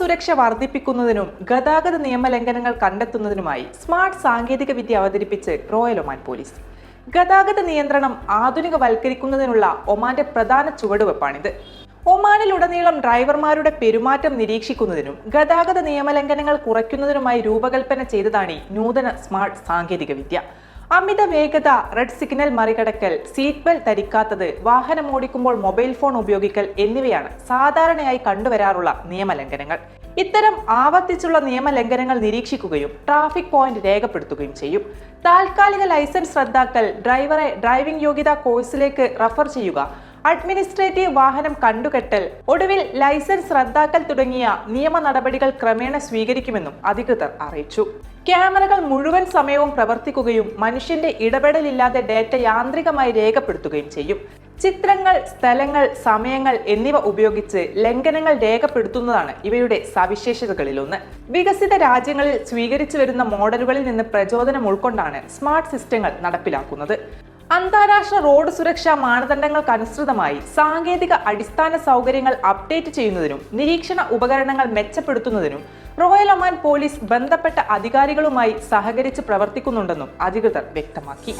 സുരക്ഷ വർദ്ധിപ്പിക്കുന്നതിനും ഗതാഗത നിയമലംഘനങ്ങൾ കണ്ടെത്തുന്നതിനുമായി സ്മാർട്ട് സാങ്കേതിക വിദ്യ അവതരിപ്പിച്ച് റോയൽ ഒമാൻ പോലീസ്. ഗതാഗത നിയന്ത്രണം ആധുനികവൽക്കരിക്കുന്നതിനുള്ള ഒമാന്റെ പ്രധാന ചുവടുവെപ്പാണിത്. ഒമാനിലുടനീളം ഡ്രൈവർമാരുടെ പെരുമാറ്റം നിരീക്ഷിക്കുന്നതിനും ഗതാഗത നിയമലംഘനങ്ങൾ കുറയ്ക്കുന്നതിനുമായി രൂപകൽപ്പന ചെയ്തതാണ് ഈ നൂതന സ്മാർട്ട് സാങ്കേതിക വിദ്യ. അമിത വേഗത റെഡ് സിഗ്നൽ മറികടക്കൽ സീറ്റ് ബെൽറ്റ് ധരിക്കാത്തത് വാഹനം ഓടിക്കുമ്പോൾ മൊബൈൽ ഫോൺ ഉപയോഗിക്കൽ എന്നിവയാണ് സാധാരണയായി കണ്ടുവരാറുള്ള നിയമലംഘനങ്ങൾ. ഇത്തരം ആവർത്തിച്ചുള്ള നിയമലംഘനങ്ങൾ നിരീക്ഷിക്കുകയും ട്രാഫിക് പോയിന്റ് രേഖപ്പെടുത്തുകയും ചെയ്യും. താൽക്കാലിക ലൈസൻസ് റദ്ദാക്കൽ ഡ്രൈവറെ ഡ്രൈവിംഗ് യോഗ്യതാ കോഴ്സിലേക്ക് റഫർ ചെയ്യുക അഡ്മിനിസ്ട്രേറ്റീവ് വാഹനം കണ്ടുകെട്ടൽ. ഒടുവിൽ ലൈസൻസ് റദ്ദാക്കൽ തുടങ്ങിയ നിയമ നടപടികൾ ക്രമേണ സ്വീകരിക്കുമെന്നും അധികൃതർ അറിയിച്ചു. ക്യാമറകൾ മുഴുവൻ സമയവും പ്രവർത്തിക്കുകയും മനുഷ്യന്റെ ഇടപെടലില്ലാതെ ഡേറ്റ യാന്ത്രികമായി രേഖപ്പെടുത്തുകയും ചെയ്യും. ചിത്രങ്ങൾ സ്ഥലങ്ങൾ സമയങ്ങൾ എന്നിവ ഉപയോഗിച്ച് ലംഘനങ്ങൾ രേഖപ്പെടുത്തുന്നതാണ് ഇവയുടെ സവിശേഷതകളിലൊന്ന്. വികസിത രാജ്യങ്ങളിൽ സ്വീകരിച്ചു വരുന്ന മോഡലുകളിൽ നിന്ന് പ്രചോദനം ഉൾക്കൊണ്ടാണ് സ്മാർട്ട് സിസ്റ്റങ്ങൾ നടപ്പിലാക്കുന്നത്. അന്താരാഷ്ട്ര റോഡ് സുരക്ഷാ മാനദണ്ഡങ്ങൾക്കനുസൃതമായി സാങ്കേതിക അടിസ്ഥാന സൗകര്യങ്ങൾ അപ്ഡേറ്റ് ചെയ്യുന്നതിനും നിരീക്ഷണ ഉപകരണങ്ങൾ മെച്ചപ്പെടുത്തുന്നതിനും റോയൽ ഒമാൻ പോലീസ് ബന്ധപ്പെട്ട അധികാരികളുമായി സഹകരിച്ച് പ്രവർത്തിക്കുന്നുണ്ടെന്നും അധികൃതർ വ്യക്തമാക്കി.